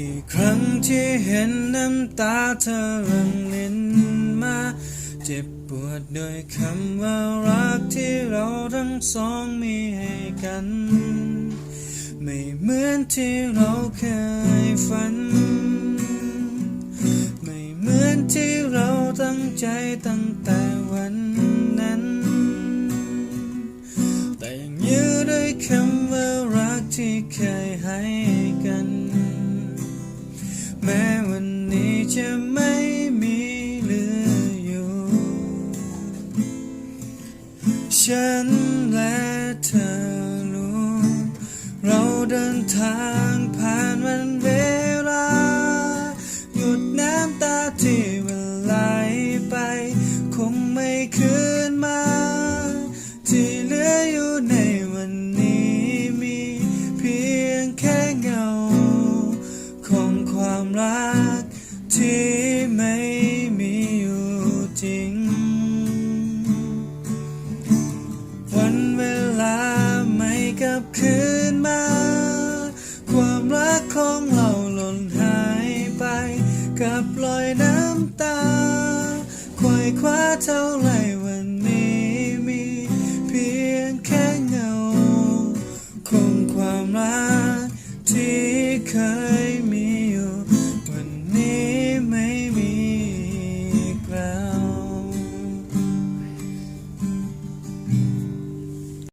ี่ครั้งที่เห็นน้ำตาเธอรังลินมา เจ็บปวดโดวยคำว่ารักที่เราทั้งสองมีให้กัน ไม่เหมือนที่เราเคยฝัน ไม่เหมือนที่เราตั้งใจตั้งแต่วันนั้น แต่ยังยื้อด้วยคำว่ารักที่เคยให้ แม้วันนี้จะไม่มีเหลืออยู่ ฉันและเธอรู้ เราเดินทางผ่านวันเวลา หยุดน้ำตาที่มันไหลไป คงไม่คืน รักที่ไม่มีอยู่จริง วันเวลาไม่กลับคืนมา ความรักของเราหล่นหายไป กับรอยน้ำตาควายคว้าเท่าไรวันนี้มีเพียงแค่เงาของความรักที่เคย